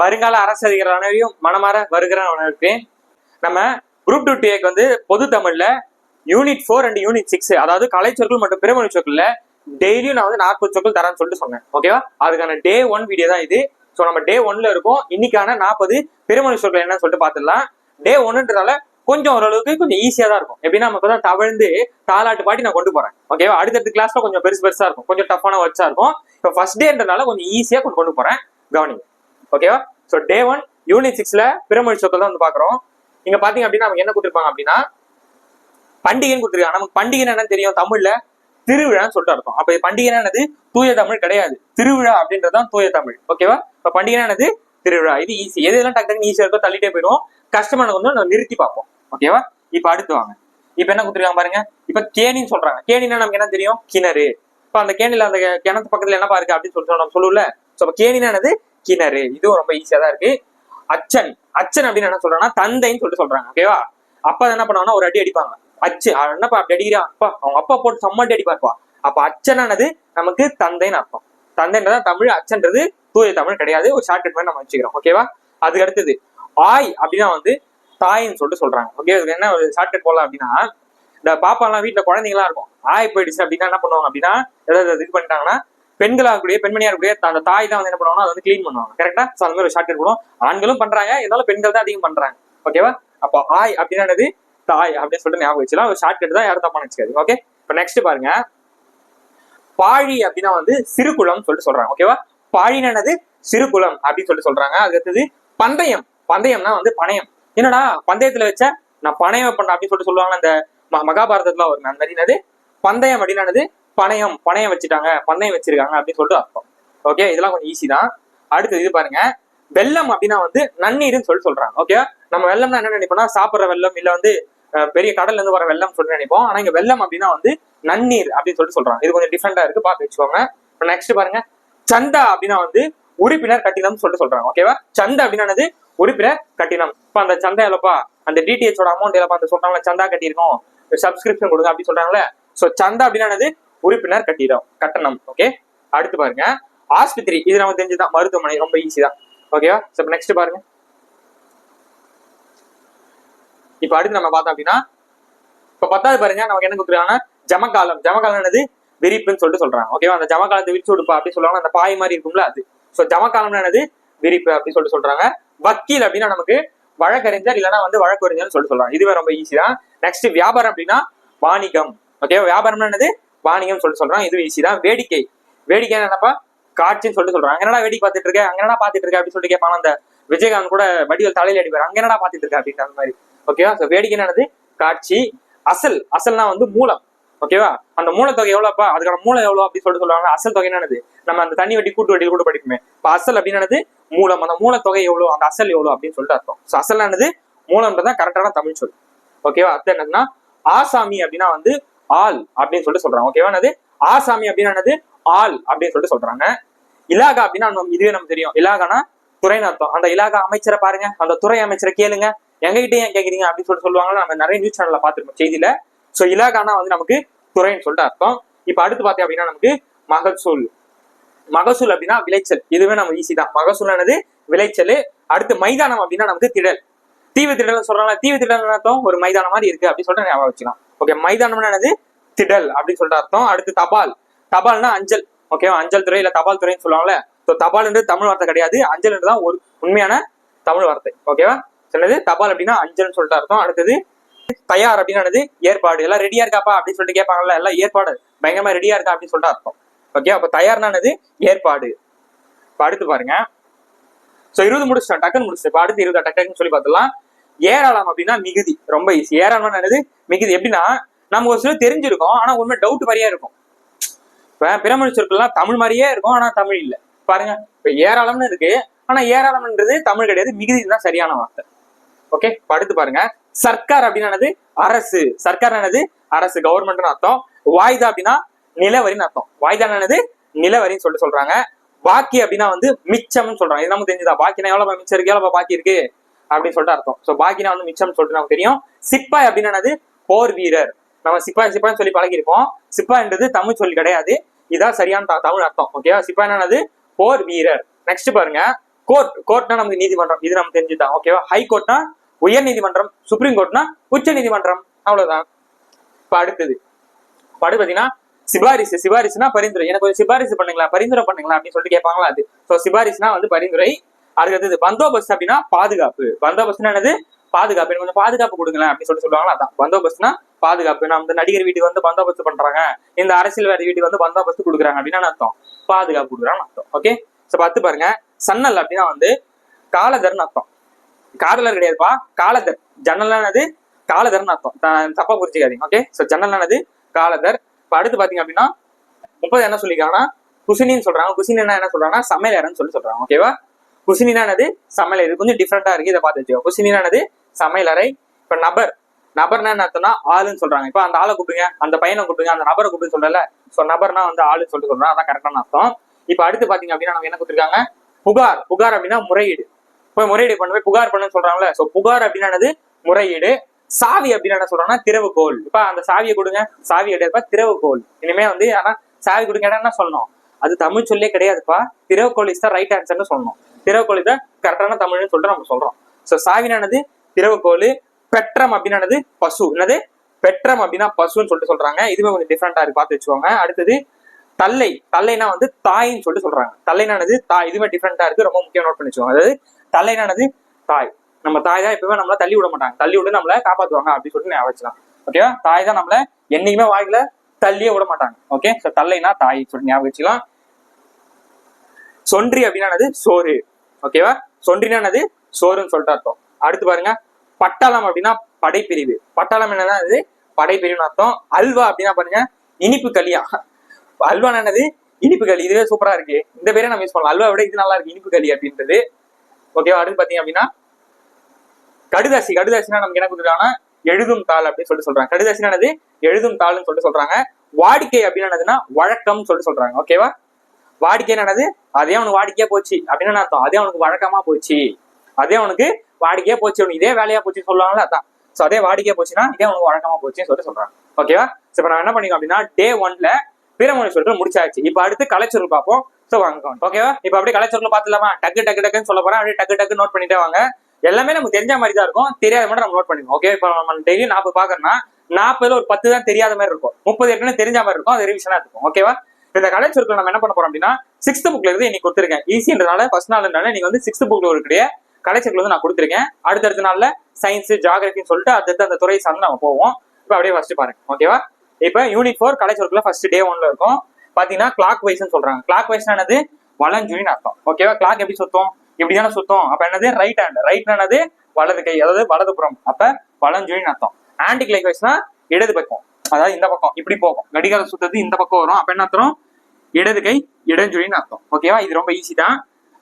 வருங்கால அரசு அதிகாரி அனைவரையும் மனமாற வருகிற அனைவருக்கு நம்ம குரூப் டூ டேக்கு வந்து பொது தமிழ்ல unit four and unit six அதாவது கலைச்சொற்கள் மற்றும் பிறமொழி சொற்கள்ல டெய்லியும் நான் வந்து நாற்பது சொற்கள் தரேன்னு சொல்லிட்டு சொன்னேன். ஓகேவா அதுக்கான டே ஒன் வீடியோ தான் இது. ஸோ நம்ம டே ஒன்ல இருக்கோம். இன்னைக்கான நாற்பது பிறமொழி சொற்கள் என்னன்னு சொல்லிட்டு பார்த்துடலாம். டே ஒன்னுன்றதால கொஞ்சம் ஓரளவுக்கு கொஞ்சம் ஈஸியா தான் இருக்கும். எப்படின்னா நம்ம இப்பதான் தவழ்ந்து தாலாட்டு பாட்டி நான் கொண்டு போறேன். ஓகேவா அடுத்தடுத்த கிளாஸ்ல கொஞ்சம் பெருசு பெருசா இருக்கும். கொஞ்சம் டஃப்பான வச்சா இருக்கும். இப்போ ஃபர்ஸ்ட் டேன்றனால கொஞ்சம் ஈஸியா கொண்டு கொண்டு போறேன். கவனிங்க. ஓகேவா ஸோ டே ஒன் யூனிட் சிக்ஸ்ல பிறமொழி சொற்கள் தான் வந்து பாக்குறோம் இங்க பாத்தீங்க அப்படின்னா நமக்கு என்ன கொடுத்துருப்பாங்க அப்படின்னா பண்டிகைன்னு கொடுத்துருக்காங்க. நமக்கு பண்டிகை என்னன்னு தெரியும்? தமிழ்ல திருவிழான்னு சொல்லிட்டு அர்த்தம். அப்ப பண்டிகை என்னது? தூய தமிழ் கிடையாது. திருவிழா அப்படின்றதான் தூய தமிழ். ஓகேவா இப்ப பண்டிகை என்னது? திருவிழா. இது ஈஸி எது எல்லாம் டக்கு டக்குன்னு ஈஸியா இருக்கோ தள்ளிட்டே போயிடும் கஷ்டமான வந்து நம்ம நிறுத்தி பார்ப்போம். ஓகேவா இப்ப அடுத்து வாங்க. இப்ப என்ன கொடுத்துருக்காங்க பாருங்க. இப்ப கேணின்னு சொல்றாங்க. கேணின்னா நமக்கு என்ன தெரியும்? கிணறு. இப்ப அந்த கேணில அந்த கிணத்து பக்கத்துல என்னப்பா இருக்கு அப்படின்னு சொல்லிட்டு நம்ம சொல்லுவோம்ல. சோ அப்ப என்னது? கிணறு. இதுவும் ரொம்ப ஈஸியா தான் இருக்கு. அச்சன். அச்சன் அப்படின்னு என்ன சொல்றாங்கன்னா தந்தைன்னு சொல்லிட்டு சொல்றாங்க ஓகேவா அப்பா என்ன பண்ணுவாங்கன்னா ஒரு அடி அடிப்பாங்க. அச்சு என்னப்பா அப்படி அடிக்கிறான்? அப்பா. அவங்க அப்பா போட்டு செம்ம அடி அடிப்பாருப்பா அப்ப. அச்சனானது நமக்கு தந்தைன்னு அர்த்தம். தந்தைன்றதா தமிழ் அச்சன்றது தூய தமிழ் கிடையாது. ஒரு ஷார்ட்கட் மாதிரி நம்ம வச்சுக்கிறோம் ஓகேவா அதுக்கு அடுத்தது ஆய் அப்படின்னா வந்து தாயின்னு சொல்லிட்டு சொல்றாங்க ஓகே இதுக்கு என்ன ஒரு ஷார்ட்கட் போடலாம் அப்படின்னா இந்த பாப்பாலாம் வீட்டுல குழந்தைங்களா இருக்கும். ஆய் போயிடுச்சு அப்படின்னா என்ன பண்ணுவாங்க அப்படின்னா ஏதாவது இது பண்ணிட்டாங்கன்னா பெண்களாக கூடிய பெண்மணியா இருக்கக்கூடிய அந்த தாய் தான் வந்து என்ன பண்ணுவாங்கன்னா அதை வந்து கிளீன் பண்ணுவாங்க. கரெக்டா ஸோ அந்த மாதிரி ஒரு ஷார்ட் போடும் ஆண்களும் பண்றாங்க இருந்தாலும் பெண்கள் தான் அதிகம் பண்றாங்க. ஓகேவா அப்போ ஆய் அப்படின்னா தாய் அப்படின்னு சொல்லிட்டு ஞாபகம் வச்சுலாம் ஒரு ஷார்ட்கட் தான் யாரும் தப்பா நினைச்சுக்காது ஓகே இப்போ நெக்ஸ்ட் பாருங்க. பாழி அப்படின்னா வந்து சிறுகுளம் சொல்லிட்டு சொல்றாங்க. ஓகேவா பாழின்னு சிறு சிறுகுளம் அப்படின்னு சொல்லிட்டு சொல்றாங்க. அது அடுத்தது பந்தயம். பந்தயம்னா வந்து பணயம். என்னடா? பந்தயத்துல வச்ச நான் பணயம் பண்ண அப்படின்னு சொல்லிட்டு சொல்லுவாங்க அந்த மகாபாரதத்துல ஒரு அந்த மாதிரி என்னது? பந்தயம் அப்படின்னா பணையம் பணையம் வச்சுட்டாங்க பண்ணையம் வச்சிருக்காங்க அப்படின்னு சொல்லிட்டு அர்த்தம். ஓகே இதெல்லாம் கொஞ்சம் ஈஸி தான். அடுத்தது இது பாருங்க. வெள்ளம் அப்படின்னா வந்து நன்னீர்னு சொல்லி சொல்றாங்க. ஓகே நம்ம வெள்ளம்னா என்ன நினைப்போம்னா சாப்பிடுற வெள்ளம் இல்ல வந்து பெரிய கடல்ல இருந்து வர வெள்ளம் சொல்லி நினைப்போம். ஆனா இங்க வெள்ளம் அப்படின்னா வந்து நன்னீர் அப்படின்னு சொல்லிட்டு சொல்றாங்க. இது கொஞ்சம் டிஃப்ரெண்டா இருக்கு பாத்து வச்சுக்கோங்க. நெக்ஸ்ட் பாருங்க. சந்தா அப்படின்னா வந்து உறுப்பினர் கட்டினம் சொல்லிட்டு சொல்றாங்க. ஓகேவா சந்தா அப்படின்னா உறுப்பினர் கட்டினம் இப்ப அந்த சந்தா இல்லப்பா அந்த டிடிஹெச்சோட அமௌண்ட் இல்லப்பா அந்த சொல்றாங்களா சந்தா கட்டியிருக்கோம். சப்ஸ்கிரிப்ஷன் கொடுங்க அப்படின்னு சொல்றாங்களே சோ சந்தா அப்படின்னா உறுப்பினர் கட்டிடம் கட்டணம் ஓகே அடுத்து பாருங்க. ஆஸ்பத்திரி இது நம்ம தெரிஞ்சுதான். மருத்துவமனை ரொம்ப ஈஸி தான். ஓகேவா சோ நெக்ஸ்ட் பாருங்க. இப்ப அடுத்து நம்ம பார்த்தோம் அப்படின்னா இப்ப பத்தாவது பாருங்க. நமக்கு என்ன கொடுக்குறாங்கன்னா ஜமகாலம் ஜமகாலம் என்னது? விரிப்புன்னு சொல்லிட்டு சொல்றாங்க. ஓகேவா அந்த ஜமகாலத்தை விரிச்சு கொடுப்பா அப்படின்னு சொல்லுவாங்க. அந்த பாய் மாதிரி இருக்கும்ல அது. சோ ஜமகாலம் என்னது? விரிப்பு அப்படின்னு சொல்லிட்டு சொல்றாங்க. வக்கீல் அப்படின்னா நமக்கு வழக்கறிஞர் இல்லைன்னா வந்து வழக்கறிஞர்னு சொல்லிட்டு சொல்றாங்க. இதுவே ரொம்ப ஈஸி தான். நெக்ஸ்ட் வியாபாரம் அப்படின்னா வாணிகம். ஓகேவா வியாபாரம்னா என்னது? வாணிகம் சொல்லிட்டு சொல்றான். இது ஈஸி தான். வேடிக்கை. வேடிக்கை என்னப்பா காட்சின்னு சொல்லிட்டு சொல்றான். அங்க என்னடா வேடிக்கை பார்த்துட்டு இருக்க? அங்க என்னடா பார்த்துட்டு இருக்க? அப்படின்னு சொல்லிட்டு கேட்பான். அந்த விஜயகாந்த் கூட வடிவல் தலையில அடிப்பாரு அங்க என்னடா பார்த்துட்டு இருக்க? அப்படின்ற அந்த மாதிரி. ஓகேவா ஸோ வேடிக்கை என்னது? காட்சி. அசல். அசல்னா வந்து மூலம். ஓகேவா அந்த மூலத்தொகை எவ்வளோப்பா? அதுக்கான மூலம் எவ்வளோ அப்படின்னு சொல்லிட்டு சொல்லுவாங்க. அசல் தொகை என்னது? நம்ம அந்த தண்ணி வட்டி கூட்டு வட்டியில் கூட படிக்குமே இப்போ அசல் அப்படின்னது மூலம். அந்த மூலத்தொகை எவ்வளோ? அந்த அசல் எவ்வளோ? அப்படின்னு சொல்லிட்டு அர்த்தம். ஸோ அசல் என்னது? மூலம்ன்றதான் கரெக்டான தமிழ் சொல். ஓகேவா அது என்னதுன்னா ஆசாமி அப்படின்னா வந்து ஆள் அப்படின்னு சொல்லிட்டு சொல்றாங்க. ஓகேவா என்னது? ஆசாமி அப்படின்னா என்னது? ஆள் அப்படின்னு சொல்லிட்டு சொல்றாங்க. இலாகா அப்படின்னா நம்ம இதுவே நமக்கு தெரியும். இலாகானா துறைன்னு அர்த்தம். அந்த இலாகா அமைச்சரை பாருங்க. அந்த துறை அமைச்சரை கேளுங்க. எங்ககிட்ட ஏன் கேக்குறீங்க அப்படின்னு சொல்லிட்டு சொல்லுவாங்க நம்ம நிறைய நியூஸ் சேனல்ல பாத்துருக்கோம் செய்தியில. சோ இலாகானா வந்து நமக்கு துறைன்னு சொல்லிட்டு அர்த்தம். இப்ப அடுத்து பார்த்தீங்க அப்படின்னா நமக்கு மகசூல். மகசூல் அப்படின்னா விளைச்சல். இதுவே நம்ம ஈஸி தான். மகசூல் என்னது? விளைச்சல். அடுத்து மைதானம் அப்படின்னா நமக்கு திடல். தீவு திடல் சொல்றாங்க தீவு திடல் அர்த்தம்? ஒரு மைதானம் மாதிரி இருக்கு அப்படின்னு சொல்லிட்டு ஞாபகம் வச்சுக்கலாம். ஓகே மைதானம்னா என்னது? திடல் அப்படின்னு சொல்லிட்டு அர்த்தம். அடுத்து தபால். தபால்னா அஞ்சல். ஓகேவா அஞ்சல் துறை இல்ல தபால் துறைன்னு சொல்லுவாங்கல்ல. ஸோ தபால்ன்றது தமிழ் வார்த்தை கிடையாது. அஞ்சல்ன்றது தான் ஒரு உண்மையான தமிழ் வார்த்தை. ஓகேவா சொன்னது தபால் அப்படின்னா அஞ்சல்னு சொல்லிட்டு அர்த்தம். அடுத்தது தயார் அப்படின்னு ஏற்பாடு. எல்லாம் ரெடியா இருக்காப்பா அப்படின்னு சொல்லிட்டு கேட்பாங்கல்ல. எல்லாம் ஏற்பாடு. பயங்கரமா ரெடியா இருக்கா அப்படின்னு சொல்லிட்டு அர்த்தம். ஓகே அப்ப தயார்னானது ஏற்பாடு. இப்ப அடுத்து பாருங்க. சோ இருபது முடிச்சிட்டோம். டக்குன்னு முடிச்சிட்டோம். இப்போ அடுத்து இருபது டக்குன்னு சொல்லி பார்த்துலாம் ஏராளம் அப்படின்னா மிகுதி. ரொம்ப ஈஸி ஏராளம் என்னது? மிகுதி. எப்படின்னா நமக்கு ஒரு சில தெரிஞ்சிருக்கோம் ஆனா உண்மை டவுட் மாதிரியே இருக்கும். இப்ப பிறமொழி சொற்கள்லாம் தமிழ் மாதிரியே இருக்கும் ஆனா தமிழ் இல்ல. பாருங்க. இப்ப ஏராளம்னு இருக்கு ஆனா ஏராளம்ன்றது தமிழ் கிடையாது. மிகுதி தான் சரியான வார்த்தை. ஓகே படுத்து பாருங்க. சர்க்கார் அப்படின்னா அரசு. சர்க்கார் என்னது? அரசு. கவர்மெண்ட்னு அர்த்தம். வாய்தா அப்படின்னா நிலவரின்னு அர்த்தம். வாய்தா என்னது? நிலவரின்னு சொல்லிட்டு சொல்றாங்க. பாக்கி அப்படின்னா வந்து மிச்சம்னு சொல்றாங்க. இது நமக்கு தெரிஞ்சுதா? பாக்கினா எவ்வளவு மிச்சம் இருக்கு? எவ்வளவு பாக்கி இருக்கு? அப்படின்னு சொல்லிட்டு அர்த்தம். ஸோ பாக்கினா வந்து மிச்சம்னு சொல்லிட்டு நமக்கு தெரியும். சிப்பாய் அப்படின்னா என்னது? போர் வீரர். நம்ம சிப்பாய் சிப்பாய்னு சொல்லி பழகிருப்போம் சிப்பாய்ன்றது தமிழ் சொல் கிடையாது. இதான் சரியான தமிழ் அர்த்தம். ஓகேவா சிப்பாய் என்னது? போர் வீரர். நெக்ஸ்ட் பாருங்க. கோர்ட் கோர்ட்னா நமக்கு நீதிமன்றம். இது நம்ம தெரிஞ்சுதான். ஓகேவா ஹை கோர்ட்னா உயர் நீதிமன்றம் சுப்ரீம் கோர்ட்னா உச்ச நீதிமன்றம் அவ்வளவுதான். இப்ப அடுத்தது. படு பாத்தீங்கன்னா சிபாரிசு. சிபாரிசுனா பரிந்துரை. எனக்கு கொஞ்சம் சிபாரிசு பண்ணுங்களா பரிந்துரை பண்ணுங்களா அப்படின்னு சொல்லிட்டு கேட்பாங்களா அது? சோ சிபாரிசுனா வந்து பரிந்துரை. அடுத்தது பந்தோபஸ்த் அப்படின்னா பாதுகாப்பு. பந்தோபஸ்த்னா என்னது? பாதுகாப்பு. எனக்கு கொஞ்சம் பாதுகாப்பு கொடுங்களேன் அப்படின்னு சொல்லிட்டு சொல்லுவாங்களா அதான். பந்தோபஸ்த்னா பாதுகாப்பு. நான் இந்த நடிகர் வீட்டுக்கு வந்து பந்தோபஸ்து பண்றாங்க. இந்த அரசியல்வாதி வீட்டுக்கு வந்து பந்தோபஸ்து கொடுக்குறாங்க அப்படின்னா அர்த்தம்? பாதுகாப்பு கொடுக்குறான்னு அர்த்தம். ஓகே? சோ பார்த்து பாருங்க. சன்னல் அப்படின்னா வந்து காலதர்னு அர்த்தம். காதலர் கிடையாதுப்பா. காலதர். ஜன்னலானது காலதர்னு அர்த்தம். தப்பா புரிஞ்சுக்காதீங்க. ஓகே? சோ ஜன்னலானது காலதர். இப்ப அடுத்து பாத்தீங்க அப்படின்னா முப்பது என்ன சொல்லிருக்காங்கன்னா குசினின்னு சொல்றாங்க. குசினா என்ன சொல்றாங்கன்னா சமையலறைன்னு சொல்லி சொல்றாங்க. ஓகேவா? குசினினானது சமையல். இது கொஞ்சம் டிஃப்ரெண்டா இருக்கு. இதை பார்த்து வச்சுக்கோ. குசினினானது சமையலறை இப்ப நபர். நபர்னா என்ன அர்த்தம்னா ஆளுன்னு சொல்றாங்க. இப்ப அந்த ஆளை கூப்பிடுங்க. அந்த பையனை கூப்பிடுங்க. அந்த நபரை கூப்பிட்டு சொல்லல. சோ நபர்னா வந்து ஆளுன்னு சொல்லிட்டு சொல்றோம். அதான் கரெக்டான அர்த்தம். இப்ப அடுத்து பாத்தீங்க அப்படின்னா நம்ம என்ன கொடுத்துருக்காங்க? புகார். புகார் அப்படின்னா முறையீடு. போய் முறையீடு பண்ண போய் புகார் பண்ணுன்னு சொல்றாங்கல்ல. சோ புகார் அப்படின்னானது முறையீடு. சாவி அப்படின்னு என்ன சொல்றாங்கன்னா திறவுகோல். இப்ப அந்த சாவியை கொடுங்க. சாவி எடுப்பா திறவுகோல். இனிமே வந்து ஆனா சாவி கொடுங்க. என்ன சொல்லணும்? அது தமிழ் சொல்லே கிடையாதுப்பா. திறவுகோல் தான் ரைட் ஆன்சர்னு சொல்லணும். திறவுகோல் தான் கரெக்டான தமிழ்னு சொல்லிட்டு நம்ம சொல்றோம். ஸோ சாவினானது திறவுகோல் பெற்றம் அப்படின்னானது பசு. என்னது? பெற்றம் அப்படின்னா பசுன்னு சொல்லிட்டு சொல்றாங்க. இதுவே கொஞ்சம் டிஃப்ரெண்டா இருக்கு. பார்த்து வச்சுக்கோங்க. அடுத்தது தல்லை. தல்லைனா வந்து தாயின்னு சொல்லிட்டு சொல்றாங்க. தல்லைனானது தாய். இதுவே டிஃப்ரெண்டா இருக்கு. ரொம்ப முக்கியம் நோட் பண்ணி வச்சுக்கோங்க. அதாவது தல்லைனானது தாய். நம்ம தாய் தான் எப்பவுமே நம்மள தள்ளி விட மாட்டாங்க. தள்ளி விட்டு நம்மள காப்பாத்துவாங்க அப்படின்னு சொல்லிட்டு ஞாபகம் வச்சுக்கலாம் ஓகேவா தாய் தான் நம்மள என்னைக்குமே வாழ்க்கையில தள்ளியே விட மாட்டாங்க. ஓகே ஸோ தல்லைனா தாய். சொல்லி ஞாபகம் வச்சுக்கலாம். சொன்றி அப்படின்னானது சோறு. ஓகேவா சொன்றினானது சோறுன்னு சொல்லிட்டு அர்த்தம். அடுத்து பாருங்க பட்டாளம் அப்படின்னா படைப்பிரிவு. பட்டாளம் என்னன்னா அது படைப்பிரிவுன்னு அர்த்தம். அல்வா அப்படின்னா பாருங்க இனிப்பு களியா. அல்வா என்னது இனிப்பு களி. இதுவே சூப்பரா இருக்கு. இந்த பேரே நம்ம யூஸ் பண்ணலாம். அல்வா விட இது நல்லா இருக்கு இனிப்பு களி அப்படின்றது. ஓகேவா அடுத்து பாத்தீங்க அப்படின்னா கடுதாசி. கடுதாசினா நமக்கு என்ன கொடுத்துருக்காங்கன்னா எழுதும் தாள் அப்படின்னு சொல்லிட்டு சொல்றாங்க. கடுதாசினா என்னது எழுதும் தாள்னு சொல்லிட்டு சொல்றாங்க. வாடிக்கை அப்படின்னு என்னதுன்னா வழக்கம்னு சொல்லிட்டு சொல்றாங்க. ஓகேவா வாடிக்கை என்னது? அதே அவனுக்கு வாடிக்கையா போச்சு. அப்படின்னு அர்த்தம்? அதே அவனுக்கு வழக்கமா போச்சு. அதே அவனுக்கு வாடிக்கையா போச்சு. அவனுக்கு இதே வேலையா போச்சு சொல்லுவாங்கல்ல அதான். சோ அதே வாடிக்கையா போச்சுன்னா இதே அவனுக்கு வழக்கமா போச்சுன்னு சொல்லிட்டு சொல்றாங்க. ஓகேவா சோ இப்ப நான் என்ன பண்ணிக்கோ அப்படின்னா டே ஒன்ல பிறமொழி சொல்லிட்டு முடிச்சாச்சு. இப்ப அடுத்து கலைச்சொல் பார்ப்போம். சோ வாங்க ஓகேவா இப்ப அப்படியே கலைச்சொல் பார்த்துலாமா டக்கு டக்கு டக்குன்னு சொல்ல போறேன். அப்படியே டக்கு டக்கு நோட் பண்ணிட்டே வாங்க. எல்லாமே நமக்கு தெரிஞ்ச மாதிரி தான் இருக்கும். தெரியாத மட்டும் நம்ம நோட் பண்ணிக்கோம் ஓகே இப்போ நம்ம டெய்லி நாற்பது பாக்குறோம்னா நாற்பதுல ஒரு பத்து தான் தெரியாத மாதிரி இருக்கும். முப்பது எட்டுன்னு தெரிஞ்ச மாதிரி இருக்கும். அது ரிவிஷனா இருக்கும் ஓகேவா இந்த கலை சொற்கள் நம்ம என்ன பண்ண போறோம் அப்படின்னா சிக்ஸ்த் புக்ல இருந்து இன்னைக்கு கொடுத்துருக்கேன். ஈஸின்றனால ஃபர்ஸ்ட் நாள்னால நீங்க வந்து சிக்ஸ்த் புக்ல இருக்கிற கலைச்சொற்கள் வந்து நான் கொடுத்துருக்கேன். அடுத்தடுத்த நாள்ல சயின்ஸ் ஜாகிரபின்னு சொல்லிட்டு அடுத்தடுத்த அந்த துறை சார்ந்து நம்ம போவோம். இப்போ அப்படியே ஃபர்ஸ்ட் பாருங்க. ஓகேவா இப்போ யூனிட் ஃபோர் கலைச்சொற்கள் ஃபர்ஸ்ட் டே ஒன்ல இருக்கும். பாத்தீங்கன்னா கிளாக் வைஸ்னு சொல்றாங்க. கிளாக் வைஸ் என்னது வலஞ்சுழின்னு அர்த்தம். ஓகேவா கிளாக் எப்படி சுத்தம்? இப்படி தானே சுத்தம். அப்ப என்னது? ரைட் ஹேண்ட் ரைட் என்னது? வலது கை. அதாவது வலது புறம் அப்ப வளஞ்சுழின்னு அர்த்தம். ஆன்டி கிளாக் வைஸ்னா இடது பக்கம். அதாவது இந்த பக்கம் இப்படி போகும். கடிகாரம் சுத்தது இந்த பக்கம் வரும். அப்ப என்ன அர்த்தம்? இடது கை இடஞ்சுழின்னு அர்த்தம். ஓகேவா இது ரொம்ப ஈஸி தான்.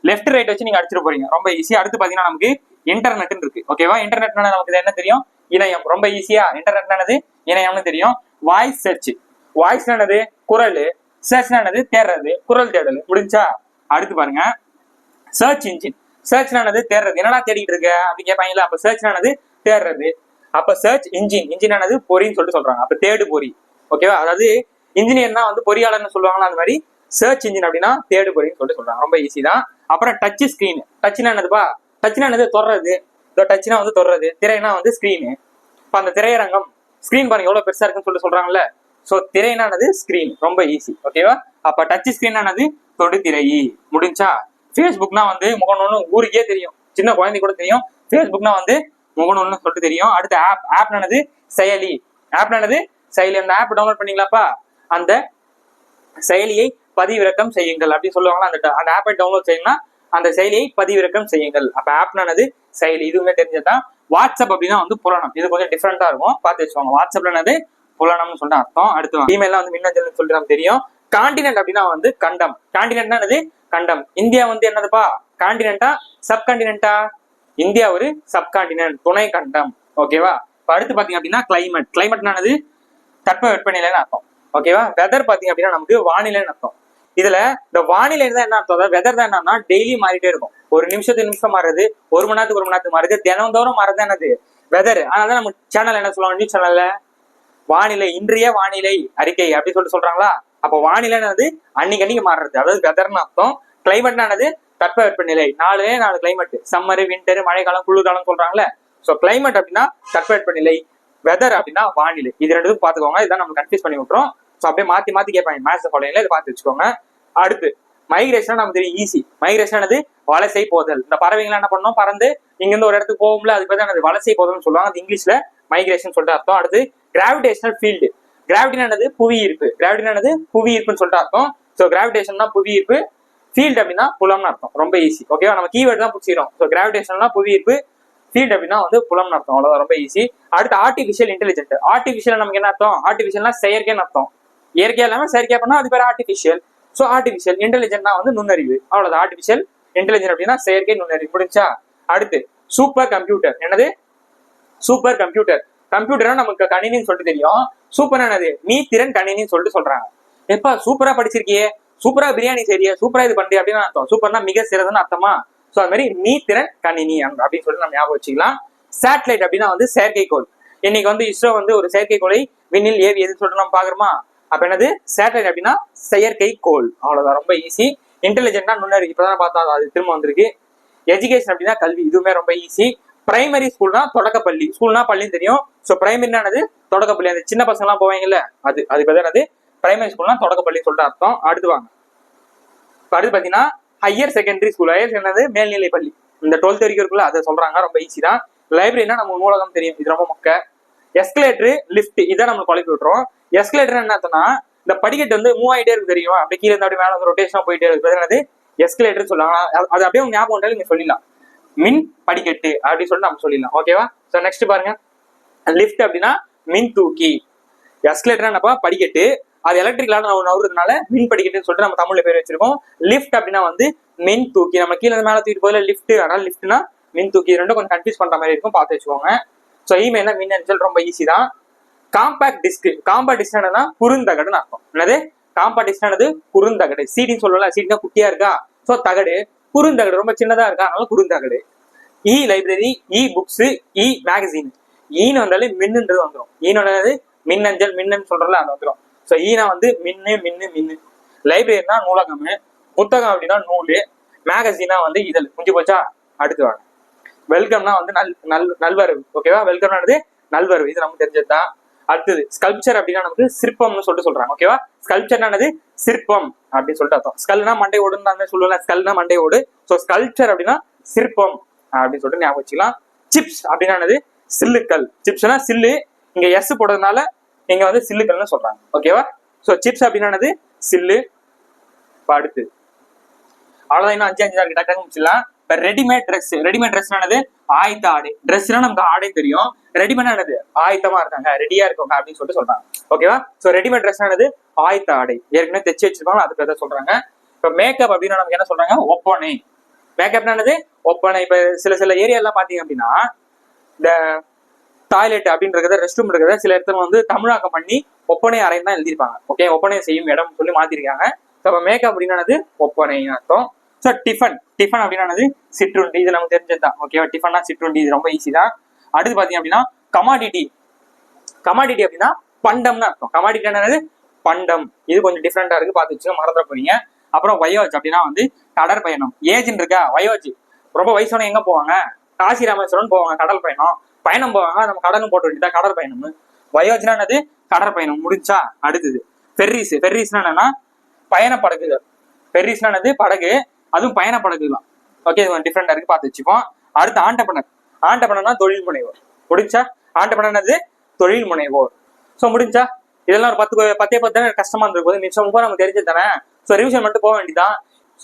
லெஃப்ட் ரைட் வச்சு நீங்க அடிச்சிட்டு போறீங்க. ரொம்ப ஈஸி அடுத்து பாத்தீங்கன்னா நமக்கு இன்டர்நெட்னு இருக்கு. ஓகேவா இன்டர்நெட்னா நமக்கு இது என்ன தெரியும்? இணையம். ரொம்ப ஈஸியா இன்டர்நெட்னானது இணையம்னு தெரியும். வாய்ஸ் சர்ச் வாய்ஸ் என்னது குரல். சர்ச் என்னது தேடுறது. குரல் தேடல். முடிஞ்சா? அடுத்து பாருங்க. சர்ச் இன்ஜின் சர்ச் என்னது தேடுறது. என்னடா தேடிட்டு இருக்க? அப்படி கேட்பாங்கல்ல. அப்ப சர்ச் என்னது தேடுறது. அப்ப சர்ச் இன்ஜின் இன்ஜின் ஆனது பொறின்னு சொல்லிட்டு சொல்றாங்க. அப்ப தேடு பொறி. ஓகேவா அதாவது இன்ஜினியர்னா வந்து பொறியாளர்னு சொல்லுவாங்களா? அந்த மாதிரி சர்ச் இன்ஜின் அப்படின்னா தேடு பொறின்னு சொல்லிட்டு சொல்றாங்க. ரொம்ப ஈஸி தான். அப்புறம் டச் ஸ்கிரீன் டச்னா என்னதுப்பா டச்னா என்னது? தொடுறது. இதோ டச்னா வந்து தொடுறது. திரைனா வந்து ஸ்கிரீனு இப்ப அந்த திரையரங்கம் ஸ்கிரீன் பாருங்க எவ்வளவு பெருசா இருக்குன்னு சொல்லிட்டு சொல்றாங்கல்ல? சோ திரைனானது ஸ்கிரீன் ரொம்ப ஈஸி ஓகேவா அப்ப டச் ஸ்கிரீனானது தொடுதிரை. முடிஞ்சா? ஃபேஸ்புக்னா வந்து முகநூல்னு ஊருக்கே தெரியும். சின்ன குழந்தை கூட தெரியும். ஃபேஸ்புக்னா வந்து முகநூல்னு சொல்லிட்டு தெரியும். அடுத்து ஆப் ஆப் என்னது? செயலி. ஆப் என்னது? செயலி. அந்த ஆப் டவுன்லோட் பண்ணீங்களாப்பா? அந்த செயலியை பதிவிறக்கம் செய்யுங்கள். அப்படின்னு சொல்லுவாங்களா? அந்த அந்த ஆப்பை டவுன்லோட் செய்யணும்னா அந்த செயலியை பதிவிறக்கம் செய்யுங்கள். அப்ப ஆப்னானது செயலி. இதுவுமே தெரிஞ்சதுதான் வாட்ஸ்அப் அப்படின்னா வந்து புலனம் இது கொஞ்சம் டிஃப்ரெண்டா இருக்கும். பார்த்து வச்சுக்கோங்க. வாட்ஸ்அப்ல என்னது? புலனம்னு சொல்லிட்டு அர்த்தம். அடுத்து இமெயிலாம் வந்து மின்னஞ்சல்னு சொல்லிட்டு நமக்கு தெரியும். காண்டினென்ட் அப்படின்னா வந்து கண்டம். காண்டினென்ட்னா என்னது? கண்டம். இந்தியா வந்து என்னதுப்பா? காண்டினென்ட்டா சப்காண்டினென்ட்டா இந்தியா ஒரு சப்காண்டினென்ட் துணை கண்டம். ஓகேவா அடுத்து பாத்தீங்க அப்படின்னா கிளைமேட் கிளைமேட்னானது தட்ப வெப்பநிலைன்னு அர்த்தம். ஓகேவா வெதர் பாத்தீங்க அப்படின்னா நமக்கு வானிலைன்னு அர்த்தம். இதுல இந்த வானிலை தான் என்ன அர்த்தம்? வெதர் தான் என்னன்னா டெய்லி மாறிட்டே இருக்கும். ஒரு நிமிஷத்துக்கு நிமிஷம் மாறுது ஒரு மணி நேரத்துக்கு ஒரு மணி நேரத்துக்கு மாறுது தினந்தோறும் மாறுது என்னது? வெதர் அதனால நம்ம சேனல் என்ன சொல்லுவாங்க? நியூஸ் சேனல்ல வானிலை இன்றைய வானிலை அறிக்கை அப்படி சொல்லிட்டு சொல்றாங்களா? அப்போ வானிலைன்னு அன்னைக்கு அன்னைக்கு மாறுறது. அதாவது வெதர்னு அர்த்தம். கிளைமேட்னானது தட்பவெப்பநிலை நாலே. நாலு கிளைமேட் சம்மர் வின்டர் மழைக்காலம் குளிர்காலம் சொல்றாங்களே ஸோ கிளைமேட் அப்படின்னா தட்பவெப்பநிலை வெதர் அப்படின்னா வானிலை. இது ரெண்டு பார்த்துக்கோங்க. இதான் நம்ம கன்ஃபியூஸ் பண்ணி விட்டுரும் ஸோ அப்படியே மாத்தி மாத்தி கேட்பாங்க. மேத்ஸ் ஃபாலோயிங்ல இதை பார்த்து வச்சுக்கோங்க. அடுத்து மைக்ரேஷன் நமக்கு தெரியும் ஈஸி மைக்ரேஷன் அது வலசை போதல். இந்த பறவைங்களாம் என்ன பண்ணோம்? பறந்து இங்கேருந்து ஒரு இடத்துக்கு போகும்ல அதுக்கு பேர் அது வலசை போதல்னு சொல்லுவாங்க. அது இங்கிலீஷ்ல மைக்ரேஷன் சொல்லிட்டு அர்த்தம். அடுத்து கிராவிடேஷனல் ஃபீல்டு கிராவிட்டினானது புவி ஈர்ப்பு கிராவிட்டினானது புவி ஈர்ப்புன்னு சொல்லிட்டு அர்த்தம். ஸோ கிராவிடேஷன்னா புவி ஈர்ப்பு ஃபீல்டு அப்படின்னா புலம்னு அர்த்தம். ரொம்ப ஈஸி ஓகேவா நம்ம கீவேர்டு தான் பிடிச்சிடும் ஸோ கிராவிடேஷன்னா புவி ஈர்ப்பு ஃபீல்டு அப்படின்னா வந்து புலம்னு அர்த்தம். அவ்வளோதான் ரொம்ப ஈஸி அடுத்து ஆர்டிஃபிஷியல் இன்டெலிஜென்ட் ஆர்டிஃபிஷியல் நமக்கு என்ன அர்த்தம்? ஆர்டிஃபிஷியல்னா செயற்கைன்னு அர்த்தம். இயற்கையா இல்லாம செயற்கையா பண்ணா அது பேர் ஆர்டிஃபிஷியல் ஸோ ஆர்டிஃபிஷியல் இன்டெலிஜென்ட்னா வந்து நுண்ணறிவு. அவ்வளோதான் ஆர்டிஃபிஷியல் இன்டெலிஜென்ட் அப்படின்னா செயற்கை நுண்ணறிவு. முடிஞ்சா அடுத்து சூப்பர் கம்ப்யூட்டர் என்னது? சூப்பர் கம்ப்யூட்டர் கம்ப்யூட்டர்னா நமக்கு கணினின்னு சொல்லிட்டு தெரியும். சூப்பர் என்னது? நீ திறன் கணினின்னு சொல்லிட்டு சொல்றாங்க. எப்ப சூப்பரா படிச்சிருக்கியே? சூப்பரா பிரியாணி செய்ய சூப்பரா இது பண்றீங்க அப்படின்னு அர்த்தம். சூப்பர்னா மிக சிறந்தன்னு அர்த்தமா? ஸோ அது மாதிரி நீ திறன் கணினி அப்படின்னு சொல்லிட்டு நம்ம ஞாபகம் வச்சுக்கலாம். சேட்டலைட் அப்படின்னா வந்து செயற்கைக்கோள் இன்னைக்கு வந்து இஸ்ரோ வந்து ஒரு செயற்கைக்கோளை விண்ணில் ஏவி எதுன்னு சொல்லிட்டு நம்ம பாக்குறோமா அப்ப என்னது? சேட்டலைட் அப்படின்னா செயற்கைக்கோள் அவ்வளவுதான் ரொம்ப ஈஸி இன்டெலிஜென்ட்னா நுண்ணறிவு. இப்பதான் பார்த்தா அது திரும்ப வந்திருக்கு. எஜுகேஷன் அப்படின்னா கல்வி. இதுவுமே ரொம்ப ஈஸி பிரைமரி ஸ்கூல்னா தொடக்கப்பள்ளி. ஸ்கூல்னா பள்ளின்னு தெரியும். ஸோ பிரைமரினானது தொடக்கப்பள்ளி. அந்த சின்ன பசங்க எல்லாம் போவாங்கல்ல? அது அது பேர் என்னது? பிரைமரி ஸ்கூல்னா தொடக்கப்பள்ளி சொல்லிட்டு அர்த்தம். அடுத்து வாங்க. அடுத்து பார்த்தீங்கன்னா higher secondary school higher secondary மேல்நிலை பள்ளி. இந்த டுவெல்த் வரைக்கும் இருக்குல்ல அதை சொல்றாங்க. ரொம்ப ஈஸி தான். லைப்ரரினா நம்ம நூலகம் தெரியும். இது ரொம்ப மொக்க. எஸ்கலேட்டரு லிஃப்ட் இதை நம்ம குழப்பி விட்டுறோம். எஸ்கலேட்டர் என்ன இந்த படிக்கட்டு வந்து மூவ் இருக்கு தெரியும்? அப்படி கீழே இருந்து அப்படியே மேலே வந்து ரொட்டேஷனா போயிட்டே இருக்குது என்னது? எஸ்கலேட்டர் சொல்லுவாங்க. அது- அப்படியே ஞாபகம் உண்டாலும் நீங்க சொல்லிடலாம். மின் படிக்கட்டு அப்படின்னு சொல்லிட்டு நம்ம சொல்லிடலாம். ஓகேவா ஸோ நெக்ஸ்ட் பாருங்க. லிஃப்ட் அப்படின்னா மின் தூக்கி. எஸ்கலேட்டர் என்னப்பா? படிக்கட்டு. அது எலக்ட்ரிக்கலான நவுறதுனால மின் படிக்கட்டுன்னு சொல்லிட்டு நம்ம தமிழ்ல பேர் வச்சிருக்கோம். லிஃப்ட் அப்படின்னா வந்து மின் தூக்கி. நம்ம கீழே மேலே மேல தூக்கிட்டு போதில் லிஃப்ட் அதனால லிஃப்ட்னா மின் தூக்கி. ரெண்டும் கொஞ்சம் கன்ஃபியூஸ் பண்ற மாதிரி இருக்கும். பார்த்து வச்சுக்கோங்க. ஸோ இமெயில்னா மின் அஞ்சல் ரொம்ப ஈஸி தான். காம்பாக்ட் டிஸ்க் காம்பாக்ட் டிஸ்க் என்னன்னா குறுந்தகடுன்னு அர்த்தம். என்னது? காம்பாக்ட் டிஸ்க் என்னது? குறுந்தகடு. சீடின்னு சொல்லலாம் சீடினா குட்டியா இருக்கா? ஸோ தகடு. குறுந்தகடு ரொம்ப சின்னதா இருக்கா? அதனால குறுந்தகடு. E library e books e magazine ஈன்னு வந்தாலே மின்னுன்றது வந்துடும் ஈன்னு e வந்தாலே மின்னஞ்சல் மின்னன்னு சொல்றதுல அது வந்துடும் ஸோ ஈனா வந்து மின்னு மின்னு மின்னு. லைப்ரரினா நூலகம். புத்தகம் அப்படின்னா நூல். மேகசினா வந்து இதழ். முடிஞ்சு போச்சா? அடுத்து வாங்க. வெல்கம்னா வந்து நல் நல் நல்வரவு. ஓகேவா வெல்கம்னானது நல்வரவு. இது நமக்கு தெரிஞ்சதுதான். அடுத்தது ஸ்கல்ப்சர் அப்படின்னா நமக்கு சிற்பம்னு சொல்லிட்டு சொல்றாங்க. ஓகேவா ஸ்கல்ப்சர்னானது சிற்பம் அப்படின்னு சொல்லிட்டு அர்த்தம். ஸ்கல்னா மண்டை ஓடுன்னு சொல்லுவாங்க ஸ்கல்னா மண்டை ஓடு. ஸோ ஸ்கல்ப்சர் அப்படின்னா சிற்பம் அப்படின்னு சொல்லிட்டு ஞாபகம் வச்சுக்கலாம். சிப்ஸ் அப்படின்னானது சில்லுக்கல். சிப்ஸ்னா சில்லு. இங்க எஸ் போடுறதுனால இங்க வந்து சில்லுக்கள்னு சொல்றாங்க. ஓகேவா ஸோ சிப்ஸ் அப்படின்னானது சில்லு. இப்ப அடுத்து. அவ்வளவுதான் இன்னும் அஞ்சு அஞ்சு தான் இருக்கு டக்கு முடிச்சிடலாம். இப்போ ரெடிமேட் ட்ரெஸ் ரெடிமேட் ட்ரெஸ்னானது ஆயத்த ஆடை. ட்ரெஸ்னா நமக்கு ஆடை தெரியும். ரெடிமேடானது ஆயத்தமா இருக்காங்க ரெடியா இருக்காங்க அப்படின்னு சொல்லிட்டு சொல்றாங்க. ஓகேவா ஸோ ரெடிமேட் ட்ரெஸ்னானது ஆயத்த ஆடை. ஏற்கனவே தைச்சு வச்சிருப்பாங்க அதுக்கு தான் சொல்றாங்க. இப்போ மேக்கப் அப்படின்னா நமக்கு என்ன சொல்றாங்க? ஒப்பனை. மேக்கப்னானது ஒப்பனை. இப்போ சில சில ஏரியாலாம் பாத்தீங்க அப்படின்னா இந்த டாய்லெட் அப்படின்றத ரெஸ்ட் ரூம் இருக்கிறத சில இடத்துல வந்து தமிழாக்கம் பண்ணி ஒப்பனை அறைன்னு தான் எழுதியிருப்பாங்க. ஓகே ஒப்பனை செய்யும் இடம் சொல்லி மாத்திருக்காங்க. ஸோ அப்போ மேக்கப் அப்படின்னானது ஒப்பனைன்னு அர்த்தம். ஸோ டிஃபன் டிஃபன் அப்படின்னானது சிற்றுண்டி இது நமக்கு தெரிஞ்சது தான். ஓகேவா டிஃபன்னா சிற்றுண்டி இது ரொம்ப ஈஸி தான். அடுத்து பார்த்தீங்க அப்படின்னா கமாடிட்டி கமாடிட்டி அப்படின்னா பண்டம்னு அர்த்தம். கமாடிட்டி என்னது? பண்டம். இது கொஞ்சம் டிஃப்ரெண்டா இருக்கு. பார்த்து வச்சுக்க மறந்துட போறீங்க. அப்புறம் வயோஜ் அப்படின்னா வந்து கடற்பயணம். ஏஜ்னு இருக்கா? வயோஜ் ரொம்ப வயசான எங்க போவாங்க? காசி ராமேஸ்வரன் போவாங்க. கடல் பயணம். பயணம் போவாங்க நம்ம கடலும் போட்டு வேண்டியதா கடற் பயணம். என்னது? கடற் பயணம். முடிஞ்சா அடுத்தது. ஃபெர்ரிஸ் ஃபெர்ரிஸ்னா என்னன்னா பயண படகுகள் ஃபெர்ரிஸ்னா என்னது? படகு. அதுவும் பயண படகு தான். ஓகே இது டிஃப்ரெண்டா இருக்கு. பார்த்து வச்சுப்போம். அடுத்து ஆண்டப்பனர் ஆண்டப்பனர்னா தொழில் முனைவோர். முடிஞ்சா? ஆண்டப்பனர் என்னது? தொழில் முனைவோர். ஸோ முடிஞ்சா? இதெல்லாம் ஒரு பத்து பத்தே பத்து தானே கஷ்டமா இருந்திருக்கும். மிச்சம் முப்பது நமக்கு தெரிஞ்சு தானே? ஸோ ரிவிஷன் மட்டும் போக வேண்டியதான்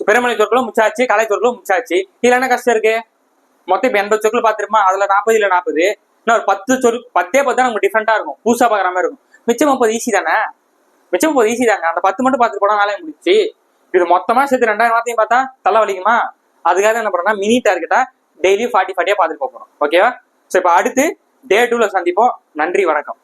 பெருமலை சொற்களும் முச்சாச்சு கலை சொற்களும் முச்சாச்சு இதுல என்ன கஷ்டம் இருக்கு? மொத்தம் இப்போ எண்பது சொற்கள் பார்த்துருமா அதில் நாற்பது இல்லை நாற்பது இன்னும் ஒரு பத்து சொல் பத்தே பத்து தான் நமக்கு டிஃப்ரெண்ட்டாக இருக்கும். புதுசாக பார்க்குற மாதிரி இருக்கும். மிச்சம் முப்பது ஈஸி தானே? மிச்சம் முப்பது ஈஸி தாங்க அந்த பத்து மட்டும் பார்த்துட்டு போனால் வேலையை முடிச்சு இது மொத்தமாக சேர்த்து ரெண்டாயிரம் வார்த்தையும் பார்த்தா தலை வலிக்குமா? அதுக்காக என்ன பண்ணுறோம்னா மினி டார்கெட்டா டெய்லியும் ஃபார்ட்டி ஃபார்ட்டியாக பார்த்துட்டு போகிறோம் ஓகேவா ஸோ இப்போ அடுத்து டே டூவில் சந்திப்போம். நன்றி வணக்கம்.